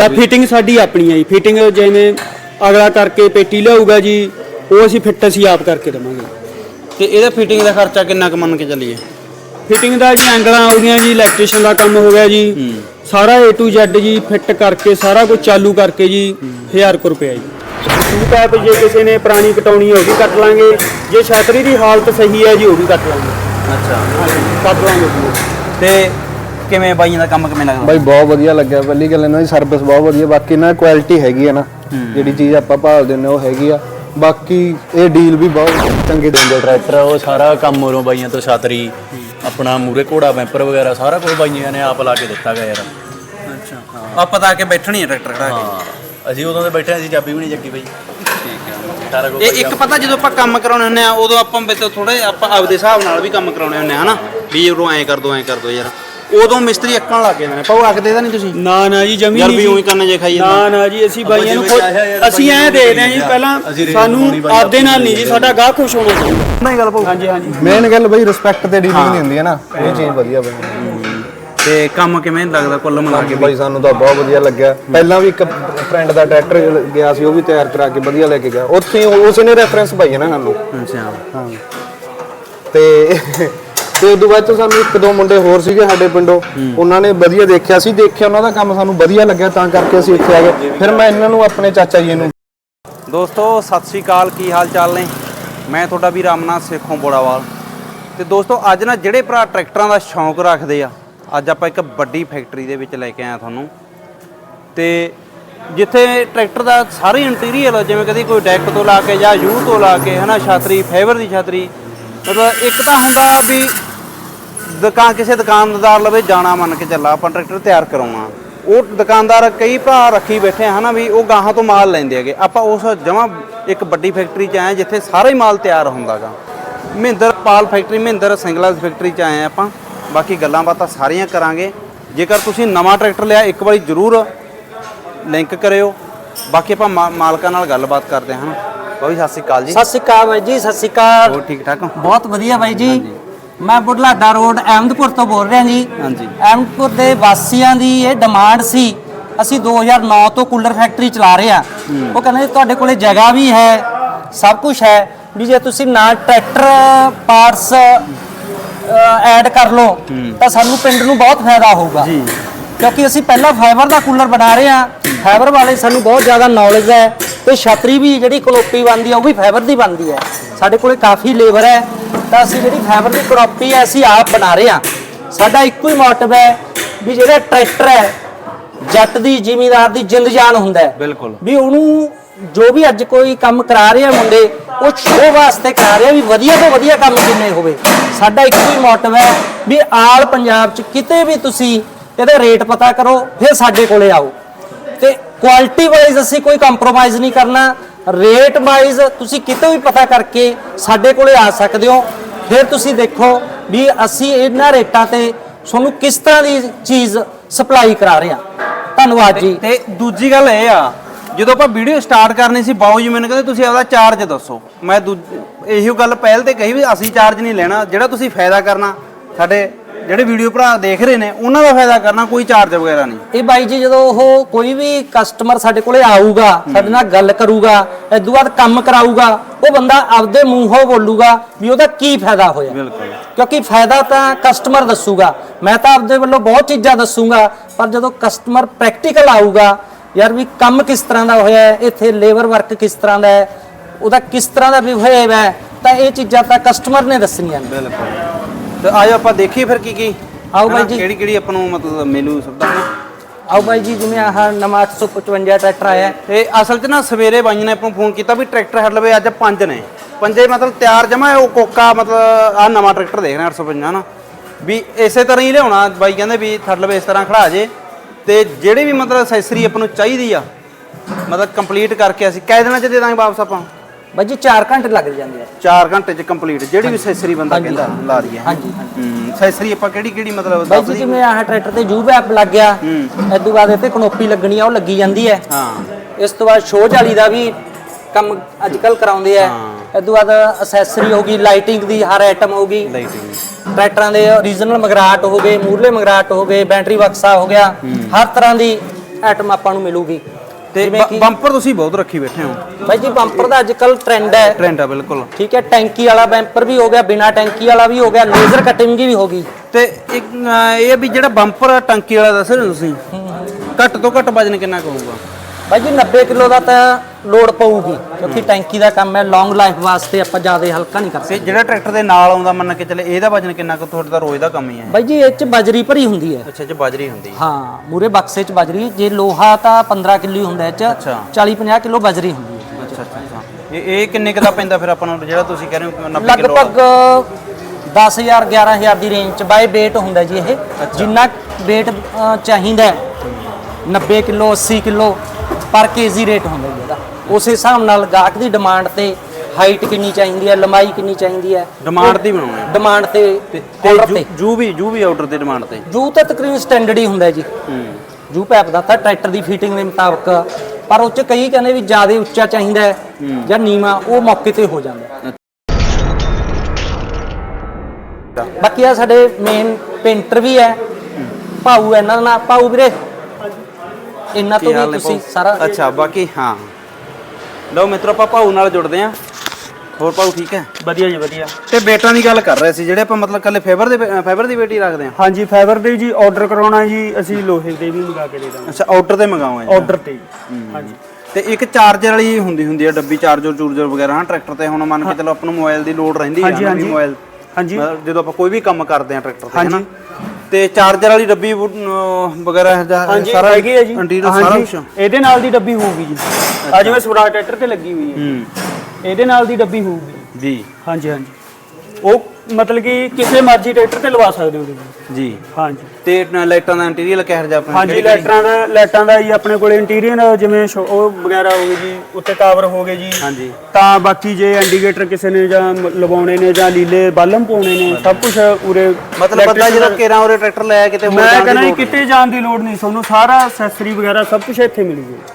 ਤਾਂ ਫਿਟਿੰਗ ਸਾਡੀ ਆਪਣੀ ਜੀ। ਫਿਟਿੰਗ ਜਿਵੇਂ ਅਗਲਾ ਕਰਕੇ ਪੇਟੀ ਲਿਆਊਗਾ ਜੀ ਉਹ ਅਸੀਂ ਫਿੱਟ ਅਸੀਂ ਆਪ ਕਰਕੇ ਦੇਵਾਂਗੇ। ਤੇ ਇਹਦਾ ਫਿਟਿੰਗ ਦਾ ਖਰਚਾ ਕਿੰਨਾ ਕੁ ਮੰਨ ਕੇ ਚੱਲੀਏ? ਫਿਟਿੰਗ ਦਾ ਜੀ ਐਂਗਲਾਂ ਗਈਆਂ ਜੀ ਇਲੈਕਟ੍ਰੀਸ਼ੀਅਨ ਦਾ ਕੰਮ ਹੋ ਗਿਆ ਜੀ। ਸਾਰਾ A to Z ਜੀ ਫਿੱਟ ਕਰਕੇ ਸਾਰਾ ਕੁਝ ਚਾਲੂ ਕਰਕੇ ਜੀ 1000 ਕੁ ਰੁਪਏ ਜੀ। ਟੂ ਪੈਪ ਜੇ ਕਿਸੇ ਨੇ ਪੁਰਾਣੀ ਕਟਾਉਣੀ ਹੈ ਉਹ ਵੀ ਕੱਟ ਲਾਂਗੇ। ਜੇ ਛਤਰੀ ਦੀ ਹਾਲਤ ਸਹੀ ਹੈ ਜੀ ਉਹ ਵੀ ਕੱਟ ਲਾਂਗੇ। ਅੱਛਾ। ਕੱਟ ਲਾਂਗੇ ਜੀ। ਤੇ ਕਿਵੇਂ ਬਾਈਆਂ ਦਾ ਕੰਮ ਕਿਵੇਂ ਲੱਗਦਾ? ਬਾਈ ਬਹੁਤ ਵਧੀਆ ਲੱਗਿਆ ਪਹਿਲੀ ਗੱਲ ਇਹਨਾਂ ਦੀ ਸਰਵਿਸ ਬਹੁਤ ਵਧੀਆ ਬਾਕੀ ਇਹਨਾਂ ਦੀ ਕੁਆਲਿਟੀ ਹੈਗੀ ਆ ਨਾ ਜਿਹੜੀ ਚੀਜ਼ ਆਪਾਂ ਭਾਲਦੇ ਨੇ ਉਹ ਹੈਗੀ ਆ। ਬਾਕੀ ਇਹ ਡੀਲ ਵੀ ਬਹੁਤ ਚੰਗੇ ਦਿੰਦੇ ਟਰੈਕਟਰ ਉਹ ਸਾਰਾ ਕੰਮ ਉਰੋਂ ਬਾਈਆਂ ਤੋਂ ਛਤਰੀ ਆਪਣਾ ਮੂਰੇ ਘੋੜਾ ਵੈਂਪਰ ਵਗੈਰਾ ਸਾਰਾ ਕੁਝ ਬਾਈਆਂ ਨੇ ਆਪ ਲਾ ਕੇ ਦਿੱਤਾ ਗਾ ਯਾਰ। ਅੱਛਾ ਆਪਾਂ ਤਾਂ ਆ ਕੇ ਬੈਠਣੀ ਹੈ ਟਰੈਕਟਰ ਖੜਾ ਕੇ। ਹਾਂ ਅਸੀਂ ਉਦੋਂ ਦੇ ਬੈਠੇ ਸੀ ਚਾਬੀ ਵੀ ਨਹੀਂ ਚੱਕੀ ਬਈ। ਠੀਕ ਹੈ ਸਾਰਾ ਕੁਝ ਇਹ ਇੱਕ ਪਤਾ ਜਦੋਂ ਆਪਾਂ ਕੰਮ ਕਰਾਉਣੇ ਹੁੰਦੇ ਆ ਉਦੋਂ ਆਪਾਂ ਵਿੱਚ ਥੋੜੇ ਆਪਾਂ ਆਪਦੇ ਹਿਸਾਬ ਨਾਲ ਵੀ ਕੰਮ ਕਰਾਉਣੇ ਹੁੰਦੇ ਆ ਹਨਾ? ਵੀ ਉਰੋਂ ਐਂ ਕਰ ਦੋ ਐਂ ਕਰ ਦੋ ਯਾਰ। ਉਦੋਂ ਮਿਸਤਰੀ ਅੱਕਣ ਲੱਗ ਜਾਂਦੇ ਨੇ। ਪਾਉ ਅੱਕਦੇ ਤਾਂ ਨਹੀਂ ਤੁਸੀਂ? ਨਾ ਨਾ ਜੀ ਜਮੀ ਯਾਰ ਨਹੀਂ ਵੀ ਜੀ। ਉਹੀ ਕਰਨਾ ਜੇ ਖਾਈ ਨਾ ਜਾਂਦਾ। ਨਾ ਜੀ ਅਸੀਂ ਬਾਈਆਂ ਨੂੰ ਅਸੀਂ ਐਂ ਦੇਖਦੇ ਹਾਂ ਜੀ ਪਹਿਲਾਂ ਸਾਨੂੰ ਆਪਦੇ ਨਾਲ ਨਹੀਂ ਜੀ ਸਾਡਾ ਗਾਹ ਖੁਸ਼ ਹੋਣਾ ਚਾਹੀਦਾ। ਨਹੀਂ ਗੱਲ ਪਾਉ ਹਾਂਜੀ ਹਾਂਜੀ। ਮੇਨ ਗੱਲ ਬਾਈ ਰਿਸਪੈਕਟ ਤੇ ਡੀਲਿੰਗ ਨਹੀਂ ਹੁੰਦੀ ਹੈ ਨਾ ਇਹ ਚੀਜ਼ ਵਧੀਆ ਬਣੀ। ਤੇ ਕੰਮ ਕਿਵੇਂ ਲੱਗਦਾ ਕੁੱਲ ਮਿਲਾ ਕੇ ਬਾਈ ਸਾਨੂੰ ਤਾਂ ਬਹੁਤ ਵਧੀਆ ਲੱਗਿਆ। ਪਹਿਲਾਂ ਵੀ ਇੱਕ ਫਰੈਂਡ ਦਾ ਟਰੈਕਟਰ ਗਿਆ ਸੀ ਉਹ ਵੀ ਤਿਆਰ ਕਰਾ ਕੇ ਵਧੀਆ ਲੈ ਕੇ ਗਿਆ। ਉੱਥੇ ਉਸੇ ਨੇ ਰੈਫਰੈਂਸ ਪਾਈ ਹੈ ਨਾ ਸਾਨੂੰ। ਅੱਛਾ। ਹਾਂ। ਤੇ ਤੇ ਉਦੋਂ ਬਾਅਦ ਚ ਸਾਨੂੰ ਇੱਕ ਦੋ ਮੁੰਡੇ ਹੋਰ ਸੀਗੇ ਸਾਡੇ ਪਿੰਡੋਂ। ਉਹਨਾਂ ਨੇ ਵਧੀਆ ਦੇਖਿਆ ਸੀ ਦੇਖਿਆ ਉਹਨਾਂ ਦਾ ਕੰਮ ਸਾਨੂੰ ਵਧੀਆ ਲੱਗਿਆ ਤਾਂ ਕਰਕੇ ਅਸੀਂ ਇੱਥੇ ਆ ਗਏ। ਫਿਰ ਮੈਂ ਇਹਨਾਂ ਨੂੰ ਆਪਣੇ ਚਾਚਾ ਜੀ ਨੂੰ ਦੋਸਤੋ ਸਤਿ ਸ੍ਰੀ ਅਕਾਲ ਕੀ ਹਾਲ ਚਾਲ ਨੇ? ਮੈਂ ਤੁਹਾਡਾ ਵੀ ਰਾਮਨਾਥ ਸੇਖੋਂ ਬੋੜਾਵਾਲ। ਤੇ ਦੋਸਤੋ ਅੱਜ ਨਾ ਜਿਹੜੇ ਭਰਾ ਟਰੈਕਟਰਾਂ ਦਾ ਸ਼ੌਂਕ ਰੱਖਦੇ ਆ ਅੱਜ ਆਪਾਂ ਇੱਕ ਵੱਡੀ ਫੈਕਟਰੀ ਦੇ ਵਿੱਚ ਲੈ ਕੇ ਆਇਆ ਤੁਹਾਨੂੰ। ਤੇ ਜਿੱਥੇ ਟਰੈਕਟਰ ਦਾ ਸਾਰੇ ਇੰਟੀਰੀਅਰ ਜਿਵੇਂ ਕਦੀ ਕੋਈ ਡੈਕ ਤੋਂ ਲਾ ਕੇ ਜਾਂ ਯੂ ਤੋਂ ਲਾ ਕੇ ਹਨਾ ਛਾਤਰੀ ਫਾਈਬਰ ਦੀ ਛਾਤਰੀ ਮਤਲਬ ਇੱਕ ਤਾਂ ਹੁੰਦਾ ਵੀ ਦੁਕਾਨ ਕਿਸੇ ਦੁਕਾਨਦਾਰ ਲਵੇ ਜਾਣਾ ਮੰਨ ਕੇ ਚੱਲਾ ਆਪਾਂ ਟਰੈਕਟਰ ਤਿਆਰ ਕਰਾਉਣਾ। ਉਹ ਦੁਕਾਨਦਾਰ ਕਈ ਭਰਾ ਰੱਖੀ ਬੈਠੇ ਹਨਾ ਵੀ ਉਹ ਗਾਹਾਂ ਤੋਂ ਮਾਲ ਲੈਂਦੇ ਹੈਗੇ। ਆਪਾਂ ਉਸ ਜਮਾ ਇੱਕ ਵੱਡੀ ਫੈਕਟਰੀ 'ਚ ਆਏ ਜਿੱਥੇ ਸਾਰਾ ਹੀ ਮਾਲ ਤਿਆਰ ਹੁੰਦਾਗਾ। ਮਹਿੰਦਰ ਪਾਲ ਫੈਕਟਰੀ ਮਹਿੰਦਰ ਸਿੰਗਲਾ ਫੈਕਟਰੀ 'ਚ ਆਏ ਆਪਾਂ। ਬਾਕੀ ਗੱਲਾਂ ਬਾਤਾਂ ਸਾਰੀਆਂ ਕਰਾਂਗੇ। ਜੇਕਰ ਤੁਸੀਂ ਨਵਾਂ ਟਰੈਕਟਰ ਲਿਆ ਇੱਕ ਵਾਰੀ ਜ਼ਰੂਰ ਲਿੰਕ ਕਰਿਓ। ਬਾਕੀ ਆਪਾਂ ਮਾਲਕਾਂ ਨਾਲ ਗੱਲਬਾਤ ਕਰਦੇ ਹਾਂ ਬਾਈ ਸਤਿ ਸ਼੍ਰੀ ਅਕਾਲ ਜੀ। ਸਤਿ ਸ਼੍ਰੀ ਅਕਾਲ ਬਾਈ ਜੀ ਸਤਿ ਸ਼੍ਰੀ ਅਕਾਲ। ਹੋਰ ਠੀਕ ਠਾਕ ਹੋ? ਬਹੁਤ ਵਧੀਆ ਬਾਈ ਜੀ। ਮੈਂ ਬੁਢਲਾਡਾ ਰੋਡ ਅਹਿਮਦਪੁਰ ਤੋਂ ਬੋਲ ਰਿਹਾ ਜੀ। ਹਾਂਜੀ। ਅਹਿਮਦਪੁਰ ਦੇ ਵਾਸੀਆਂ ਦੀ ਇਹ ਡਿਮਾਂਡ ਸੀ। ਅਸੀਂ 2009 ਤੋਂ ਕੂਲਰ ਫੈਕਟਰੀ ਚਲਾ ਰਹੇ ਆ ਉਹ ਕਹਿੰਦੇ ਤੁਹਾਡੇ ਕੋਲੇ ਜਗ੍ਹਾ ਵੀ ਹੈ ਸਭ ਕੁਝ ਹੈ। ਵੀ ਜੇ ਤੁਸੀਂ ਨਾਲ ਟਰੈਕਟਰ ਪਾਰਟਸ ਐਡ ਕਰ ਲਓ ਤਾਂ ਸਾਨੂੰ ਪਿੰਡ ਨੂੰ ਬਹੁਤ ਫਾਇਦਾ ਹੋਊਗਾ। ਜੀ। ਕਿਉਂਕਿ ਅਸੀਂ ਪਹਿਲਾਂ ਫਾਈਬਰ ਦਾ ਕੂਲਰ ਬਣਾ ਰਹੇ ਆ ਫਾਈਬਰ ਬਾਰੇ ਸਾਨੂੰ ਬਹੁਤ ਜ਼ਿਆਦਾ ਨੌਲੇਜ ਹੈ। ਤੇ ਛਤਰੀ ਵੀ ਜਿਹੜੀ ਕਨੋਪੀ ਬਣਦੀ ਆ ਉਹ ਵੀ ਫਾਈਬਰ ਦੀ ਬਣਦੀ ਹੈ। ਸਾਡੇ ਕੋਲੇ ਕਾਫੀ ਲੇਬਰ ਹੈ। ਤਾਂ ਅਸੀਂ ਜਿਹੜੀ ਫਾਈਬਰ ਦੀ ਕਨੋਪੀ ਹੈ ਅਸੀਂ ਆਪ ਬਣਾ ਰਹੇ ਆ ਸਾਡਾ ਇੱਕੋ ਹੀ ਮੋਟਿਵ ਹੈ ਵੀ ਜਿਹੜਾ ਟਰੈਕਟਰ ਹੈ ਜੱਟ ਦੀ ਜ਼ਿਮੀਂਦਾਰ ਦੀ ਜਿੰਦ ਜਾਨ ਹੁੰਦਾ ਹੈ। ਬਿਲਕੁਲ। ਵੀ ਉਹਨੂੰ ਜੋ ਵੀ ਅੱਜ ਕੋਈ ਕੰਮ ਕਰਾ ਰਹੇ ਆ ਮੁੰਡੇ ਉਹ ਸ਼ੋਅ ਵਾਸਤੇ ਕਰਾ ਰਹੇ ਆ ਵੀ ਵਧੀਆ ਤੋਂ ਵਧੀਆ ਕੰਮ ਕਿੰਨੇ ਹੋਵੇ। ਸਾਡਾ ਇੱਕੋ ਹੀ ਮੋਟਿਵ ਹੈ ਵੀ ਆਲ ਪੰਜਾਬ ਚ ਕਿਤੇ ਵੀ ਤੁਸੀਂ ਇਹਦਾ ਰੇਟ ਪਤਾ ਕਰੋ ਫਿਰ ਸਾਡੇ ਕੋਲੇ ਆਓ। ਤੇ ਕੁਆਲਿਟੀ ਵਾਈਜ਼ ਅਸੀਂ ਕੋਈ ਕੰਪਰੋਮਾਈਜ਼ ਨਹੀਂ ਕਰਨਾ। ਰੇਟ ਵਾਈਜ਼ ਤੁਸੀਂ ਕਿਤੇ ਵੀ ਪਤਾ ਕਰਕੇ ਸਾਡੇ ਕੋਲੇ ਆ ਸਕਦੇ ਹੋ। ਫਿਰ ਤੁਸੀਂ ਦੇਖੋ ਵੀ ਅਸੀਂ ਇਹਨਾਂ ਰੇਟਾਂ ਤੇ ਤੁਹਾਨੂੰ ਕਿਸ ਤਰ੍ਹਾਂ ਦੀ ਚੀਜ਼ ਸਪਲਾਈ ਕਰਾ ਰਹੇ ਹਾਂ। ਧੰਨਵਾਦ ਜੀ। ਤੇ ਦੂਜੀ ਗੱਲ ਇਹ ਆ ਜਦੋਂ ਆਪਾਂ ਵੀਡੀਓ ਸਟਾਰਟ ਕਰਨੀ ਸੀ ਬਾਊ ਜੀ ਮੈਨੂੰ ਕਹਿੰਦੇ ਤੁਸੀਂ ਆਪਦਾ ਚਾਰਜ ਦੱਸੋ। ਮੈਂ ਇਹੀ ਗੱਲ ਪਹਿਲ ਤੇ ਕਹੀ ਵੀ ਅਸੀਂ ਚਾਰਜ ਨਹੀਂ ਲੈਣਾ ਜਿਹੜਾ ਤੁਸੀਂ ਫਾਇਦਾ ਕਰਨਾ ਸਾਡੇ ਜਿਹੜੇ ਵੀਡੀਓ ਭਰਾ ਦੇਖ ਰਹੇ ਨੇ ਉਹਨਾਂ ਦਾ ਫਾਇਦਾ ਕਰਨਾ ਕੋਈ ਚਾਰਜ ਵਗੈਰਾ ਨਹੀਂ। ਇਹ ਬਾਈ ਜੀ ਜਦੋਂ ਉਹ ਕੋਈ ਵੀ ਕਸਟਮਰ ਸਾਡੇ ਕੋਲੇ ਆਊਗਾ ਸਾਡੇ ਨਾਲ ਗੱਲ ਕਰੂਗਾ ਇਦੋਂ ਬਾਅਦ ਕੰਮ ਕਰਾਊਗਾ ਉਹ ਬੰਦਾ ਆਪਦੇ ਮੂੰਹੋਂ ਬੋਲੂਗਾ ਵੀ ਉਹਦਾ ਕੀ ਫਾਇਦਾ ਹੋਇਆ। ਬਿਲਕੁਲ। ਕਿਉਂਕਿ ਫਾਇਦਾ ਤਾਂ ਕਸਟਮਰ ਦੱਸੂਗਾ। ਮੈਂ ਤਾਂ ਆਪਦੇ ਵੱਲੋਂ ਬਹੁਤ ਚੀਜ਼ਾਂ ਦੱਸੂਗਾ ਪਰ ਜਦੋਂ ਕਸਟਮਰ ਪ੍ਰੈਕਟੀਕਲ ਆਊਗਾ ਯਾਰ ਵੀ ਕੰਮ ਕਿਸ ਤਰ੍ਹਾਂ ਦਾ ਹੋਇਆ ਹੈ ਇੱਥੇ ਲੇਬਰ ਵਰਕ ਕਿਸ ਤਰ੍ਹਾਂ ਦਾ ਹੈ ਉਹਦਾ ਕਿਸ ਤਰ੍ਹਾਂ ਦਾ ਬਿਹੇਵ ਹੈ ਤਾਂ ਇਹ ਚੀਜ਼ਾਂ ਤਾਂ ਕਸਟਮਰ ਨੇ ਦੱਸਣੀਆਂ ਨੇ। ਬਿਲਕੁਲ। ਤੇ ਆਜੋ ਆਪਾਂ ਦੇਖੀਏ ਫਿਰ ਕੀ ਕੀ। ਆਓ ਬਾਈ ਜੀ। ਕਿਹੜੀ ਕਿਹੜੀ ਆਪਾਂ ਨੂੰ ਮਤਲਬ ਮਿਲੂ ਸੁਵਿਧਾ ਹਨਾ। ਆਓ ਬਾਈ ਜੀ ਜਿਵੇਂ ਆਹ ਨਵਾਂ 855 ਟਰੈਕਟਰ ਆਇਆ। ਹੈ। ਤੇ ਅਸਲ 'ਚ ਨਾ ਸਵੇਰੇ ਬਾਈ ਨੇ ਆਪਾਂ ਨੂੰ ਫੋਨ ਕੀਤਾ ਵੀ ਟਰੈਕਟਰ ਹੱਡ ਲਵੇ ਅੱਜ ਪੰਜ ਨੇ। ਪੰਜੇ ਮਤਲਬ ਤਿਆਰ ਜਮਾ ਉਹ ਕੋਕਾ ਮਤਲਬ ਆ ਨਵਾਂ ਟਰੈਕਟਰ ਦੇਖ ਰਹੇ 855 ਨਾ ਵੀ ਇਸੇ ਤਰ੍ਹਾਂ ਹੀ ਲਿਆਉਣਾ ਬਾਈ ਕਹਿੰਦੇ ਵੀ ਥੱਡ ਲਵੇ ਇਸ ਤਰ੍ਹਾਂ ਖੜਾ ਜੇ। ਤੇ ਜਿਹੜੀ ਵੀ ਮਤਲਬ ਐਕਸੈਸਰੀ ਆਪਾਂ ਨੂੰ ਚਾਹੀਦੀ ਆ ਮਤਲਬ ਕੰਪਲੀਟ ਕਰਕੇ ਅਸੀਂ ਕਿਹ ਦਿਨਾਂ 'ਚ ਦੇ ਦਾਂਗੇ ਵਾਪਸ ਆਪਾਂ। ਬਾਈ ਜੀ 4 ਘੰਟੇ ਲੱਗ ਜਾਂਦੇ ਆ। 4 ਘੰਟੇ 'ਚ ਕੰਪਲੀਟ ਜਿਹੜੀ ਵੀ ਐਕਸੈਸਰੀ ਬੰਦਾ। ਕਹਿੰਦਾ ਲਾ ਦਈਏ। ਹਾਂਜੀ ਹਾਂਜੀ। ਹੂੰ ਐਕਸੈਸਰੀ ਆਪਾਂ ਕਿਹੜੀ ਕਿਹੜੀ ਮਤਲਬ ਬਾਈ ਜੀ? ਜਿਵੇਂ ਆਹ ਟਰੈਕਟਰ ਤੇ ਜੂਬ ਐਪ ਲੱਗ ਗਿਆ ਹੂੰ। ਇਦੋਂ ਬਾਅਦ ਇੱਥੇ ਕਨੋਪੀ ਲੱਗਣੀ ਆ ਉਹ ਲੱਗੀ ਜਾਂਦੀ ਹੈ। ਹਾਂ। ਇਸ ਤੋਂ ਬਾਅਦ ਸ਼ੋਅ ਜਾਲੀ ਦਾ ਵੀ ਕੰਮ ਅੱਜ ਕੱਲ ਕਰਾਉਂਦੇ ਆ। ਇਦੋਂ ਬਾਅਦ ਅਸੈਸਰੀ ਹੋਗੀ ਲਾਈਟਿੰਗ ਦੀ ਹਰ ਆਈਟਮ ਹੋਗੀ ਲਾਈਟਿੰਗ ਟਰੈਕਟਰਾਂ ਦੇ ਓਰੀਜਨਲ ਮਗਰਾਟ ਹੋ ਗਏ ਮੂਰਲੇ ਮਗਰਾਟ ਹੋ ਗਏ ਬੈਟਰੀ ਬਕਸਾ ਹੋ ਗਿਆ। ਹਰ ਤਰ੍ਹਾਂ ਦੀ ਆਈਟਮ ਆਪਾਂ ਨੂੰ ਮਿਲੂਗੀ। ਤੇ ਜਿਵੇਂ ਕਿ ਬੰਪਰ ਤੁਸੀਂ ਬਹੁਤ ਰੱਖੀ ਬੈਠੇ ਹੋ। ਬਾਈ ਜੀ ਬੰਪਰ ਦਾ ਅੱਜ ਕੱਲ ਟ੍ਰੈਂਡ ਹੈ। ਟ੍ਰੈਂਡ ਆ ਬਿਲਕੁਲ। ਠੀਕ ਹੈ ਟੈਂਕੀ ਵਾਲਾ ਬੰਪਰ ਵੀ ਹੋ ਗਿਆ ਬਿਨਾ ਟੈਂਕੀ ਵਾਲਾ ਵੀ ਹੋ ਗਿਆ ਲੇਜ਼ਰ ਕਟਿੰਗ ਵੀ ਹੋ ਗਈ। ਤੇ ਇੱਕ ਅਹ, ਇਹ ਵੀ ਜਿਹੜਾ ਬੰਪਰ ਆ ਟੰਕੀ ਵਾਲਾ ਦੱਸ ਰਹੇ ਹੋ ਤੁਸੀਂ? ਘੱਟ ਤੋਂ ਘੱਟ ਵਜਨ ਕਿੰਨਾ ਕੁ ਬਾਈ ਜੀ 90 ਕਿਲੋ ਦਾ ਤਾਂ ਲੋਡ ਪਊਗੀ ਕਿਉਂਕਿ ਟੈਂਕੀ ਦਾ ਕੰਮ ਹੈ ਲੌਂਗ ਲਾਈਫ ਵਾਸਤੇ ਆਪਾਂ ਜ਼ਿਆਦਾ ਹਲਕਾ ਨਹੀਂ ਕਰ ਤੇ ਸਕਦੇ। ਜਿਹੜਾ ਟਰੈਕਟਰ ਦੇ ਨਾਲ ਆਉਂਦਾ ਮੰਨ ਕੇ ਚੱਲੇ ਇਹਦਾ ਵਜਨ ਕਿੰਨਾ ਕੁ ਤੁਹਾਡਾ ਰੋਜ਼ ਦਾ ਕੰਮ ਹੀ ਹੈ? ਬਾਈ ਜੀ ਇਹ ਚ ਬਜਰੀ ਭਰੀ ਹੁੰਦੀ ਹੈ। ਅੱਛਾ 'ਚ ਬਾਜਰੀ ਹੁੰਦੀ ਹੈ। ਹਾਂ ਮੂਰੇ ਬਕਸੇ ਚ ਬਜਰੀ ਜੇ ਲੋਹਾ ਤਾਂ 15 ਕਿਲੋ ਹੀ ਹੁੰਦਾ ਇਹ ਚ ਅੱਛਾ। 40 50 ਕਿਲੋ ਬਜਰੀ ਹੁੰਦੀ ਹੈ। ਅੱਛਾ ਅੱਛਾ ਅੱਛਾ। ਇਹ ਇਹ ਕਿੰਨੇ ਕੁ ਦਾ ਪੈਂਦਾ ਫਿਰ ਆਪਾਂ ਨੂੰ ਜਿਹੜਾ ਤੁਸੀਂ ਕਹਿ ਰਹੇ ਹੋ 90 ਕਿਲੋ ਲਗਭਗ 10000 11000 ਦੀ ਰੇਂਜ ਚ ਬਾਈ weight ਹੁੰਦਾ ਜੀ ਇਹ। ਜਿੰਨਾ weight ਅ, ਚਾਹੀਦਾ ਹੈ, 90 ਕਿਲੋ 80 ਕਿਲੋ ਪਰ ਕੇਜੀ ਰੇਟ ਹੁੰਦਾ ਜੀ ਇਹਦਾ। ਉਸੇ ਹਿਸਾਬ ਨਾਲ ਗਾਹਕ ਦੀ ਡਿਮਾਂਡ ਤੇ ਹਾਈਟ ਕਿੰਨੀ ਚਾਹੀਦੀ ਹੈ ਲੰਬਾਈ ਕਿੰਨੀ ਚਾਹੀਦੀ ਹੈ। ਡਿਮਾਂਡ ਦੀ ਬਣਾਉਣੇ ਆ ਡਿਮਾਂਡ ਤੇ ਤੇ ਜੂ- ਤੇ। ਜੂ ਵੀ ਜੂ ਵੀ ਆਰਡਰ ਤੇ ਡਿਮਾਂਡ ਤੇ। ਜੂ ਤਾਂ ਤਕਰੀਬਨ ਸਟੈਂਡਰਡ ਹੀ ਹੁੰਦਾ ਜੀ। ਹੂੰ। ਜੂ ਪੈਪ ਦਾ ਤਾਂ ਟਰੈਕਟਰ ਦੀ ਫਿਟਿੰਗ ਦੇ ਮੁਤਾਬਕ ਪਰ ਉਹ ਚ ਕਈ ਕਹਿੰਦੇ ਵੀ ਜ਼ਿਆਦਾ ਉੱਚਾ ਚਾਹੀਦਾ ਹੈ ਜਾਂ ਨੀਵਾ ਉਹ ਮੌਕੇ ਤੇ ਹੋ ਜਾਂਦਾ। ਹੈ। ਬਾਕੀ ਆ ਸਾਡੇ ਮੇਨ ਪੇਂਟਰ ਵੀ ਹੈ। ਭਾਊ ਹੈ ਇਹਨਾਂ ਦਾ ਨਾਂ। ਭਾਊ ਵੀਰੇ ਇਹਨਾਂ ਤੋਂ ਵੀ ਤੁਸੀਂ? ਸਾਰਾ ਅੱਛਾ ਬਾਕੀ ਹਾਂ। ਲਓ ਮਿੱਤਰੋ ਆਪਾਂ ਭਾਊ ਨਾਲ ਜੁੜਦੇ ਆਂ ਹੋਰ ਭਾਊ ਠੀਕ ਹੈ? ਵਧੀਆ ਜੀ ਵਧੀਆ। ਤੇ ਬੇਟਾਂ ਦੀ ਗੱਲ ਕਰ ਰਹੇ ਸੀ ਜਿਹੜੇ ਆਪਾਂ ਮਤਲਬ ਕੱਲੇ ਫਾਈਬਰ ਦੇ ਫਾਈਬਰ ਦੀ ਬੇਟੀ ਰੱਖਦੇ ਆਂ ਹਾਂਜੀ ਫਾਈਬਰ ਦੇ ਜੀ ਆਰਡਰ ਕਰਾਉਣਾ ਜੀ ਅਸੀਂ ਲੋਹੇ ਦੇ ਵੀ ਮੰਗਾ ਕੇ ਦੇ ਦਾਂਗੇ। ਅੱਛਾ ਆਰਡਰ ਤੇ ਮੰਗਾਓ ਆਰਡਰ ਤੇ। ਹਾਂਜੀ। ਤੇ ਇੱਕ ਚਾਰਜਰ ਵਾਲੀ ਹੁੰਦੀ ਹੁੰਦੀ ਆ ਡੱਬੀ ਚਾਰਜਰ ਚੂਰਜਰ ਵਗੈਰਾ ਹਾਂ ਟਰੈਕਟਰ ਤੇ ਹੁਣ ਮੰਨ ਕੇ ਚਲੋ ਆਪਾਂ ਨੂੰ ਮੋਬਾਈਲ ਦੀ ਲੋਡ ਰਹਿੰਦੀ ਹੈ ਹਾਂਜੀ। ਮੋਬਾਈਲ ਹਾਂਜੀ। ਜਦੋਂ ਆਪਾਂ ਕੋਈ ਵੀ ਕੰਮ ਕਰਦੇ ਆ ਟਰੈਕਟਰ ਤੇ ਹਾਂਜੀ। ਹਨਾ ਤੇ ਚਾਰਜਰ ਵਾਲੀ ਡੱਬੀ ਅਹ, ਵਗੈਰਾ ਜਾਂ ਹਾਂਜੀ ਸਾਰਾ ਹੈਗੀ ਹੈ ਜੀ। interior ਸਾਰਾ ਹਾਂਜੀ, ਕੁਛ। ਇਹਦੇ ਨਾਲ ਦੀ ਡੱਬੀ ਹੋਊਗੀ ਜੀ। ਆ ਜਿਵੇਂ ਸਵਰਾਜ ਟਰੈਕਟਰ ਤੇ ਲੱਗੀ ਹੋਈ ਹੈ। ਹੂੰ। ਇਹਦੇ ਨਾਲ ਦੀ ਡੱਬੀ ਹੋਊਗੀ। ਜੀ। ਹਾਂਜੀ ਹਾਂਜੀ। ਉਹ ਮਤਲਬ ਕਿ ਕਿਸੇ ਮਰਜ਼ੀ ਟਰੈਕਟਰ ਤੇ ਲਵਾ ਸਕਦੇ ਹੋ ਤੁਸੀਂ। ਜੀ। ਹਾਂਜੀ। ਤੇ ਨ- ਲਾਈਟਾਂ ਦਾ ਇੰਟੀਰੀਅਰ ਕਿਹੋ ਜਿਹਾ ਆਪਣਾ ਹਾਂਜੀ ਲਾਈਟਾਂ ਦਾ ਲਾਈਟਾਂ ਦਾ ਜੀ ਆਪਣੇ ਕੋਲ ਇੰਟੀਰੀਅਰ ਜਿਵੇਂ ਸ਼ੋ- ਉਹ ਵਗੈਰਾ ਹੋ ਗਏ ਜੀ ਉੱਤੇ ਟਾਵਰ ਹੋ ਗਏ ਜੀ। ਹਾਂਜੀ। ਤਾਂ ਬਾਕੀ ਜੇ ਇੰਡੀਕੇਟਰ ਕਿਸੇ ਨੇ ਜਾਂ ਮ- ਲਵਾਉਣੇ ਨੇ ਜਾਂ ਲੀਲੇ ਬਾਲਮ ਪਾਉਣੇ ਨੇ ਸਭ ਕੁਝ ਉਰੇ ਮਤਲਬ ਬੰਦਾ ਜਿਹੜਾ ਕੇਰਾਂ ਉਰੇ ਟਰੈਕਟਰ ਲੈ ਕਿਤੇ ਹੋਰ ਮੈਂ ਜਾਣ ਦੀ ਕਹਿੰਦਾ ਜੀ ਲੋੜ ਨਹੀਂ। ਕਿਤੇ ਜਾਣ ਦੀ ਲੋੜ ਨਹੀਂ ਤੁਹਾਨੂੰ ਸਾਰਾ ਐਕਸੈਸਰੀ ਵਗੈਰਾ ਸਭ ਕੁਝ ਇੱਥੇ ਮਿਲੂਗਾ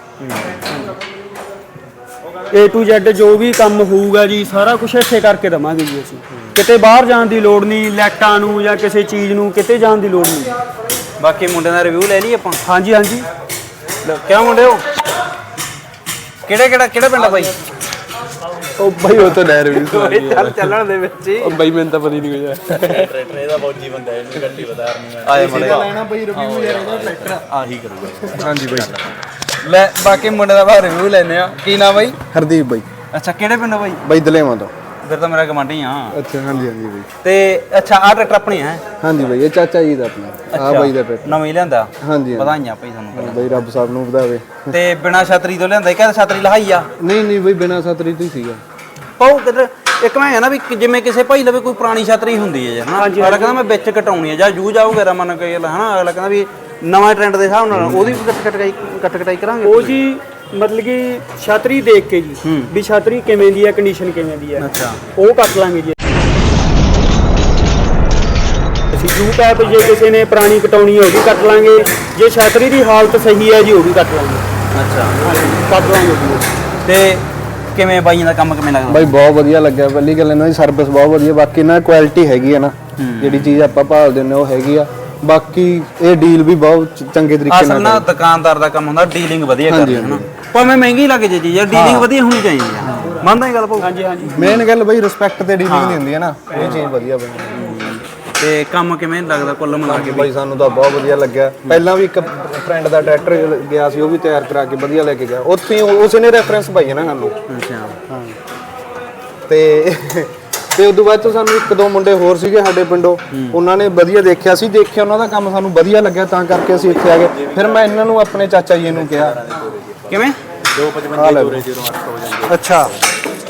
A to Z ਜੋ ਵੀ ਕੰਮ ਹੋਊਗਾ ਜੀ ਸਾਰਾ ਕੁਝ ਇੱਥੇ ਕਰਕੇ ਦਵਾਂਗੇ ਜੀ ਅਸੀਂ। ਕਿਤੇ ਬਾਹਰ ਜਾਣ ਦੀ ਲੋੜ ਨਹੀਂ ਲੈਟਾਂ ਨੂੰ ਜਾਂ ਕਿਸੇ ਚੀਜ਼ ਨੂੰ ਕਿਤੇ ਜਾਣ ਦੀ ਲੋੜ ਨਹੀਂ। ਬਾਕੀ ਮੁੰਡਿਆਂ ਦਾ ਰਿਵਿਊ ਲੈ ਲਈ ਆਪਾਂ? ਹਾਂਜੀ ਹਾਂਜੀ। ਲਓ, ਕਿਉਂ ਮੁੰਡੇ ਹੋ ਕਿਹੜੇ ਕਿਹੜਾ ਕਿਹੜਾ ਪਿੰਡ ਆ ਬਾਈ? ਉਹ ਬਾਈ ਉਹ ਤਾਂ ਡਰ ਵੀ ਚੱਲ ਚੱਲਣ ਦੇ ਵਿੱਚ ਹੀ। ਬਾਈ ਮੈਨੂੰ ਤਾਂ ਪਤਾ ਹੀ ਨਹੀਂ ਕੁਝ ਟਰੈਕਟਰ ਇਹਦਾ ਫੌਜੀ ਬੰਦਾ ਇਹਨੂੰ ਗੱਡੀ ਬਤਾ ਨਹੀਂ ਮੈਂ। ਆਏ ਮੜੇ ਲੈਣਾ ਬਾਈ ਰਿਵਿਊ ਯਾਰ ਇਹਦਾ ਟਰੈਕਟਰ ਆਹੀ ਕਰੂਗਾ। ਹਾਂਜੀ ਬਾਈ। ਲੈ ਬਾਕੀ ਮੁੰਡੇ ਦਾ ਬਾ ਰਿਵਿਊ ਲੈਨੇ ਆ ਕੀ ਨਾਮ ਬਾਈ? ਹਰਦੀਪ ਬਾਈ। ਅੱਛਾ ਕਿਹੜੇ ਪਿੰਡ ਬਾਈ? ਬਾਈ ਦਲੇਵਾਂ ਤੋਂ। ਫਿਰ ਤਾਂ ਮੇਰਾ ਗਵਾਂਢੀ ਆ। ਅੱਛਾ ਹਾਂਜੀ ਹਾਂਜੀ ਬਾਈ। ਤੇ ਅੱਛਾ ਆ ਟਰੈਕਟਰ ਆਪਣੀ ਹੈ? ਹਾਂਜੀ ਬਾਈ ਇਹ ਚਾਚਾ ਜੀ ਦਾ ਆਪਣਾ। ਆ ਬਾਈ ਦਾ ਟਰੈਕਟਰ ਨਵੀਂ ਲਿਆਂਦਾ? ਹਾਂਜੀ ਵਧਾਈਆਂ ਭਾਈ ਤੁਹਾਨੂੰ ਪਹਿਲਾਂ। ਬਾਈ ਰੱਬ ਸਾਹਿਬ ਨੂੰ ਵਧਾਵੇ। ਤੇ ਬਿਨਾ ਛਤਰੀ ਤੋਂ ਲਿਆਂਦਾ ਕਹਿੰਦਾ ਛਤਰੀ ਲਹਾਈ ਆ। ਨਹੀਂ ਨਹੀਂ ਬਾਈ ਬਿਨਾ ਸਤਰੀ ਤੋਂ ਹੀ ਸੀਗਾ। ਪਾਉ ਕਿਧਰ? ਇੱਕ ਮੈਂ ਹੈ ਨਾ ਵੀ ਜਿਵੇਂ ਕਿਸੇ ਭਾਈ ਲਵੇ ਕੋਈ ਪੁਰਾਣੀ ਛਤਰੀ ਹੁੰਦੀ ਹੈ ਯਾਰ ਹਨਾ? ਅਗਲਾ ਕਹਿੰਦਾ ਮੈਂ ਵਿੱਚ ਕਟਾਉਣੀ ਹੈ ਜਾਂ ਜੂ ਜਾਊ ਵਗੈਰਾ ਮੰਨ ਕੇ ਹਨਾ? ਅਗਲਾ ਕਹਿੰਦਾ ਵੀ ਨਵਾਂ ਟ੍ਰੈਂਡ ਦੇ ਹਿਸਾਬ ਨਾਲ ਉਹਦੀ ਵੀ ਕੱਟ ਕਟਾਈ ਕੱਟ ਕਟਾਈ ਕਰਾਂਗੇ ਉਹ ਜੀ ਮਤਲਬ ਕਿ ਛਤਰੀ ਦੇਖ ਕੇ ਜੀ ਵੀ ਛਤਰੀ ਕਿਵੇਂ ਦੀ ਹੈ ਕੰਡੀਸ਼ਨ ਕਿਵੇਂ ਦੀ ਹੈ ਅੱਛਾ। ਉਹ ਕੱਟ ਲਾਂਗੇ ਜੀ। ਅਸੀਂ ਜੂ ਪੈਪ ਜੇ ਕਿਸੇ ਨੇ ਪੁਰਾਣੀ ਕਟਾਉਣੀ ਹੈ ਉਹ ਵੀ ਕੱਟ ਲਾਂਗੇ। ਜੇ ਛਤਰੀ ਦੀ ਹਾਲਤ ਸਹੀ ਹੈ ਜੀ ਉਹ ਵੀ ਕੱਟ ਲਾਂਗੇ। ਅੱਛਾ। ਕੱਟ ਲਾਂਗੇ ਜੀ। ਤੇ ਕਿਵੇਂ ਬਾਈਆਂ ਦਾ ਕੰਮ ਕਿਵੇਂ ਲੱਗਦਾ? ਬਾਈ ਬਹੁਤ ਵਧੀਆ ਲੱਗਿਆ। ਪਹਿਲੀ ਗੱਲ ਇਹਨਾਂ ਦੀ ਸਰਵਿਸ ਬਹੁਤ ਵਧੀਆ ਬਾਕੀ ਦੀ ਕੁਆਲਿਟੀ ਹੈਗੀ ਹੈ ਨਾ। ਜਿਹੜੀ ਚੀਜ਼ ਆਪਾਂ ਭਾਲਦੇ ਨੇ ਉਹ ਹੈਗੀ ਆ। ਬਾਕੀ ਇਹ ਡੀਲ ਵੀ ਬਹੁਤ ਚੰਗੇ ਤਰੀਕੇ ਅਸਲ ਨਾਲ ਨਾ ਦੁਕਾਨਦਾਰ ਦਾ ਕੰਮ ਹੁੰਦਾ ਡੀਲਿੰਗ ਵਧੀਆ ਹਾਂਜੀ, ਕਰਦੇ ਹਨਾ? ਭਾਵੇਂ ਮਹਿੰਗੀ ਲੱਗੇ ਜੇ ਚੀਜ਼ ਡੀਲਿੰਗ ਵਧੀਆ ਹੋਣੀ ਚਾਹੀਦੀ ਆ। ਮੰਨਦਾ ਇਹ ਗੱਲ ਭਾਊ? ਹਾਂਜੀ ਹਾਂਜੀ। ਮੇਨ ਗੱਲ ਬਾਈ ਰਿਸਪੈਕਟ ਤੇ ਡੀਲਿੰਗ ਦੀ ਹੁੰਦੀ ਹੈ ਨਾ ਇਹ ਚੀਜ਼ ਵਧੀਆ ਬਣੀ ਤੇ ਕੰਮ ਕਿਵੇਂ ਲੱਗਦਾ ਕੁੱਲ ਮਿਲਾ ਕੇ? ਬਾਈ ਸਾਨੂੰ ਤਾਂ ਬਹੁਤ ਵਧੀਆ ਲੱਗਿਆ। ਪਹਿਲਾਂ ਵੀ ਇੱਕ ਫਰੈਂਡ ਦਾ ਟਰੈਕਟਰ ਗਿਆ ਸੀ ਉਹ ਵੀ ਤਿਆਰ ਕਰਾ ਕੇ ਵਧੀਆ ਲੈ ਕੇ ਗਿਆ। ਉੱਥੇ ਹੀ ਉਸੇ ਨੇ ਰੈਫਰੈਂਸ ਪਾਈ ਹੈ ਨਾ ਸਾਨੂੰ। ਅੱਛਾ। ਤੇ ਤੇ ਉਦੋਂ ਬਾਅਦ ਤੋਂ ਸਾਨੂੰ ਇੱਕ ਦੋ ਮੁੰਡੇ ਹੋਰ ਸੀਗੇ ਸਾਡੇ ਪਿੰਡੋਂ। ਉਹਨਾਂ ਨੇ ਵਧੀਆ ਦੇਖਿਆ ਸੀ ਦੇਖਿਆ ਉਹਨਾਂ ਦਾ ਕੰਮ ਸਾਨੂੰ ਵਧੀਆ ਲੱਗਿਆ ਤਾਂ ਕਰਕੇ ਅਸੀਂ ਇੱਥੇ ਆ ਗਏ। ਫਿਰ ਮੈਂ ਇਹਨਾਂ ਨੂੰ ਆਪਣੇ ਚਾਚਾ ਜੀ ਨੂੰ ਕਿਹਾ। ਕਿਵੇਂ? 255 ਦੋਰੇ 08 ਹੋ ਜਾਂਦੇ। ਅੱਛਾ।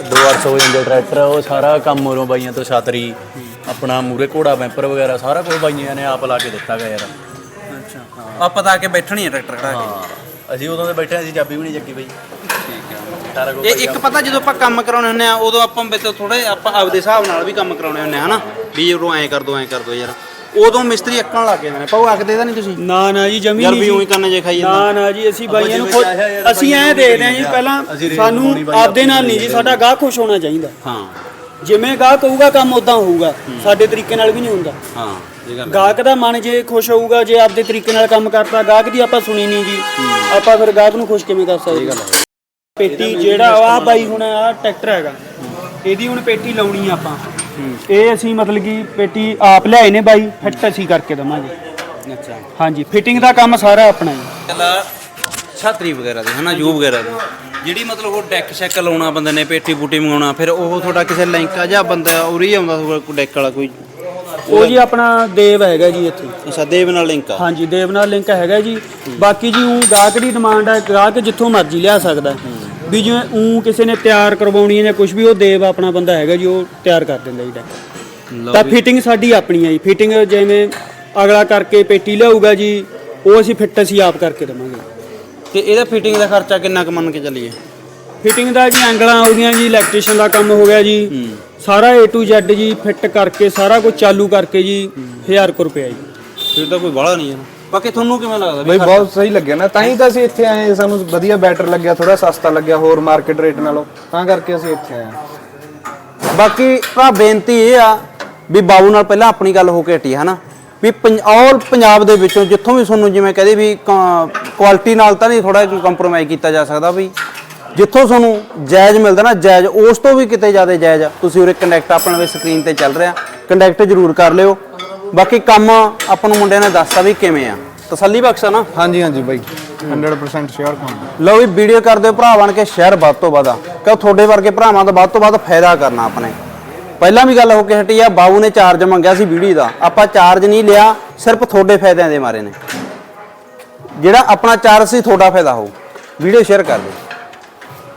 2800 ਹੋ ਜਾਂਦੇ ਟਰੈਕਟਰ ਉਹ ਸਾਰਾ ਕੰਮ ਉਰੋਂ ਬਾਈਆਂ ਤੋਂ ਛਾਤਰੀ ਆਪਣਾ ਮੂਰੇ ਘੋੜਾ ਬੈਂਪਰ ਵਗੈਰਾ ਸਾਰਾ ਕੁਝ ਬਾਈਆਂ ਨੇ ਆਪ ਲਾ ਕੇ ਦਿੱਤਾ ਗਾ ਯਾਰ। ਅੱਛਾ। ਆ ਪਤਾ ਕੇ ਬੈਠਣੀ ਹੈ ਟਰੈਕਟਰ ਖੜਾ ਕੇ। ਹਾਂ। ਅਸੀਂ ਉਦੋਂ ਦੇ ਬੈਠੇ ਅਸੀਂ ਚਾਬੀ ਵੀ ਨਹੀਂ ਚੱਕੀ ਬਈ। ਠੀਕ ਹੈ ਇਹ ਇੱਕ ਪਤਾ ਜਦੋਂ ਆਪਾਂ ਕੰਮ ਕਰਾਉਣੇ ਹੁੰਦੇ ਆ ਉਦੋਂ ਆਪਾਂ ਵਿੱਚ ਥੋੜੇ ਆਪਾਂ ਆਪਦੇ ਹਿਸਾਬ ਨਾਲ ਵੀ ਕੰਮ ਕਰਾਉਣੇ ਹੁੰਦੇ ਆ ਹਨਾ? ਵੀ ਜਦੋਂ ਐਂ ਕਰ ਦੋ ਐਂ ਕਰ ਦੋ ਯਾਰ। ਉਦੋਂ ਮਿਸਤਰੀ ਅੱਕਣ ਲੱਗ ਜਾਂਦੇ ਨੇ। ਪਾਉ ਆਖਦੇ ਤਾਂ ਨਹੀਂ ਤੁਸੀਂ? ਨਾ ਨਾ ਜੀ ਜਮੀ ਯਾਰ ਵੀ ਉਹੀ ਕਰਨਾ ਜੇ ਖਾਈ ਜਾਂਦਾ। ਨਾ ਨਾ ਜੀ ਅਸੀਂ ਬਾਈਆਂ ਨੂੰ ਖੁਦ ਅਸੀਂ ਐਂ ਦੇਖਦੇ ਹਾਂ ਜੀ ਪਹਿਲਾਂ ਸਾਨੂੰ ਆਪਦੇ ਨਾਲ ਨਹੀਂ ਜੀ ਸਾਡਾ ਗਾਹ ਖੁਸ਼ ਹੋਣਾ ਚਾਹੀਦਾ। ਹਾਂ। ਜਿਵੇਂ ਗਾਹਕ ਕਹੂਗਾ ਕੰਮ ਉਦਾਂ ਹੋਊਗਾ। ਸਾਡੇ ਤਰੀਕੇ ਨਾਲ ਵੀ ਨਹੀਂ ਹੁੰਦਾ। ਹਾਂ ਇਹ ਗੱਲ ਗਾਹਕ ਦਾ ਮਨ ਜੇ ਖੁਸ਼ ਹੋਊਗਾ ਜੇ ਆਪਦੇ ਤਰੀਕੇ ਨਾਲ ਕੰਮ ਕਰਤਾ ਗਾਹਕ ਦੀ ਆਪਾਂ ਸੁਣੀ ਨਹੀਂ ਜੀ। ਆਪਾਂ ਫਿਰ ਗਾਹਕ ਨੂੰ ਖੁਸ਼ ਕਿਵੇਂ ਕਰ ਸਕਦੇ? ਪੇਟੀ ਜਿਹੜਾ ਆ ਬਾਈ ਹੁਣ ਆ ਟਰੈਕਟਰ ਹੈਗਾ ਇਹਦੀ ਹੁਣ ਪੇਟੀ ਲਾਉਣੀ ਆ ਆਪਾਂ। ਇਹ ਅਸੀਂ ਮਤਲਬ ਕਿ ਪੇਟੀ ਆਪ ਲਿਆਏ ਨੇ ਬਾਈ ਫਿੱਟ ਅਸੀਂ ਕਰਕੇ ਦਵਾਂਗੇ। ਅੱਛਾ। ਹਾਂਜੀ ਫਿਟਿੰਗ ਦਾ ਕੰਮ ਸਾਰਾ ਆਪਣਾ ਹੀ। ਕੱਲਾ ਛਾਤਰੀ ਵਗੈਰਾ ਦੀ ਹਨਾ ਜੂ ਵਗੈਰਾ ਦੀ। ਜਿਹੜੀ ਮਤਲਬ ਉਹ ਡੈਕ ਸ਼ੈਕ ਲਾਉਣਾ ਬੰਦੇ ਨੇ ਪੇਟੀ ਬੂਟੀ ਮੰਗਾਉਣਾ ਫਿਰ ਉਹ ਤੁਹਾਡਾ ਕਿਸੇ ਲਿੰਕ ਜਾਂ ਬੰਦਾ ਉਰੀ ਆਉਂਦਾ ਕੋਈ ਡੈਕ ਵਾਲਾ ਕੋਈ? ਉਹ ਜੀ ਆਪਣਾ ਦੇਵ ਹੈਗਾ ਜੀ ਇੱਥੇ। ਅੱਛਾ ਦੇਵ ਨਾਲ ਲਿੰਕ ਆ। ਹਾਂਜੀ ਦੇਵ ਨਾਲ ਲਿੰਕ ਹੈਗਾ ਜੀ। ਬਾਕੀ ਜੀ ਉਹ ਗਾਹਕ ਦੀ ਡਿਮਾਂਡ ਹੈ ਗਾਹਕ ਜਿੱਥੋਂ ਮਰਜ਼ੀ ਲਿਆ ਸਕਦਾ। ਹੈ। ਵੀ ਜਿਵੇਂ ਉਹ ਕਿਸੇ ਨੇ ਤਿਆਰ ਕਰਵਾਉਣੀ ਹੈ ਜਾਂ ਕੁਝ ਵੀ ਉਹ ਦੇਵ ਆਪਣਾ ਬੰਦਾ ਹੈਗਾ ਜੀ ਉਹ ਤਿਆਰ ਕਰ ਦਿੰਦਾ ਜੀ ਡੈਕ ਤਾਂ। ਫਿਟਿੰਗ ਸਾਡੀ ਆਪਣੀ ਹੈ ਜੀ। ਫਿਟਿੰਗ ਜਿਵੇਂ ਅਗਲਾ ਕਰਕੇ ਪੇਟੀ ਲਿਆਊਗਾ ਜੀ ਉਹ ਅਸੀਂ ਫਿੱਟ ਅਸੀਂ ਆਪ ਕਰਕੇ ਦੇਵਾਂਗੇ। ਤੇ ਇਹਦਾ ਫਿਟਿੰਗ ਦਾ ਖਰਚਾ ਕਿੰਨਾ ਕੁ ਮੰਨ ਕੇ ਚੱਲੀਏ? ਫਿਟਿੰਗ ਦਾ ਜੀ ਐਂਗਲਾਂ ਆਉਂਦੀਆਂ ਜੀ ਇਲੈਕਟ੍ਰੀਸ਼ੀਅਨ ਦਾ ਕੰਮ ਹੋ ਗਿਆ ਜੀ। ਸਾਰਾ A to Z ਜੀ ਫਿੱਟ ਕਰਕੇ ਸਾਰਾ ਕੁਝ ਚਾਲੂ ਕਰਕੇ ਜੀ 1000 ਕੁ ਰੁਪਏ ਜੀ। ਫਿਰ ਤਾਂ ਕੋਈ ਬਾਹਲਾ ਨਹੀਂ ਹੈ। ਬਾਕੀ ਤੁਹਾਨੂੰ ਕਿਵੇਂ ਲੱਗਦਾ ਬਈ ਬਹੁਤ ਸਹੀ ਲੱਗਿਆ ਨਾ ਤਾਂ ਹੀ ਤਾਂ ਅਸੀਂ ਇੱਥੇ ਆਏ ਸਾਨੂੰ ਵਧੀਆ ਬੈਟਰ ਲੱਗਿਆ ਥੋੜਾ ਸਸਤਾ ਲੱਗਿਆ ਹੋਰ ਮਾਰਕੀਟ ਰੇਟ ਨਾਲੋਂ। ਤਾਂ ਕਰਕੇ ਅਸੀਂ ਇੱਥੇ ਆਏ। ਬਾਕੀ ਭਰਾ ਬੇਨਤੀ ਇਹ ਆ ਵੀ ਬਾਬੂ ਨਾਲ ਪਹਿਲਾਂ ਆਪਣੀ ਗੱਲ ਹੋ ਕੇ ਹਟੀ ਹੈ ਨਾ ਵੀ ਆਲ ਪੰਜਾਬ ਦੇ ਵਿੱਚੋਂ ਜਿੱਥੋਂ ਵੀ ਤੁਹਾਨੂੰ ਜਿਵੇਂ ਕਹਦੇ ਵੀ ਕੁਆਲਿਟੀ ਨਾਲ ਤਾਂ ਨਹੀਂ ਥੋੜਾ ਕੰਪਰੋਮਾਈਜ਼ ਕੀਤਾ ਜਾ ਸਕਦਾ ਵੀ ਜਿੱਥੋਂ ਤੁਹਾਨੂੰ ਜਾਇਜ਼ ਮਿਲਦਾ ਨਾ ਜਾਇਜ਼ ਉਸ ਤੋਂ ਵੀ ਕਿਤੇ ਜ਼ਿਆਦਾ ਜਾਇਜ਼ ਆ। ਤੁਸੀਂ ਉਰੇ ਕੰਟੈਕਟ ਆਪਣੇ ਸਕਰੀਨ ਤੇ ਚੱਲ ਰਿਹਾ ਕੰਟੈਕਟ ਜ਼ਰੂਰ ਕਰ ਲਿਓ। ਬਾਕੀ ਕੰਮ ਆਪਾਂ ਨੂੰ ਮੁੰਡਿਆਂ ਨੇ ਦੱਸਤਾ ਵੀ ਕਿਵੇਂ ਆ। ਤਸੱਲੀ ਬਖਸ਼ਾ ਨਾ। ਹਾਂਜੀ ਹਾਂਜੀ ਬਾਈ। 100% ਸ਼ੇਅਰ ਕੰਮ ਲਓ ਵੀ ਵੀਡੀਓ ਕਰਦੇ ਹੋ ਭਰਾ ਬਣ ਕੇ ਸ਼ੇਅਰ ਵੱਧ ਤੋਂ ਵੱਧ ਆ। ਕਿਉਂ ਤੁਹਾਡੇ ਵਰਗੇ ਭਰਾਵਾਂ ਦਾ ਵੱਧ ਤੋਂ ਵੱਧ ਫਾਇਦਾ ਕਰਨਾ ਆਪਣੇ। ਪਹਿਲਾਂ ਵੀ ਗੱਲ ਹੋ ਕੇ ਹਟੀ ਆ ਬਾਬੂ ਨੇ ਚਾਰਜ ਮੰਗਿਆ ਸੀ ਵੀਡੀਓ ਦਾ। ਆਪਾਂ ਚਾਰਜ ਨਹੀਂ ਲਿਆ ਸਿਰਫ ਤੁਹਾਡੇ ਫਾਇਦਿਆਂ ਦੇ ਮਾਰੇ ਨੇ। ਜਿਹੜਾ ਆਪਣਾ ਚਾਰਜ ਸੀ ਤੁਹਾਡਾ ਫਾਇਦਾ ਹੋਊ। ਵੀਡੀਓ ਸ਼ੇਅਰ ਕਰ ਦਿਓ।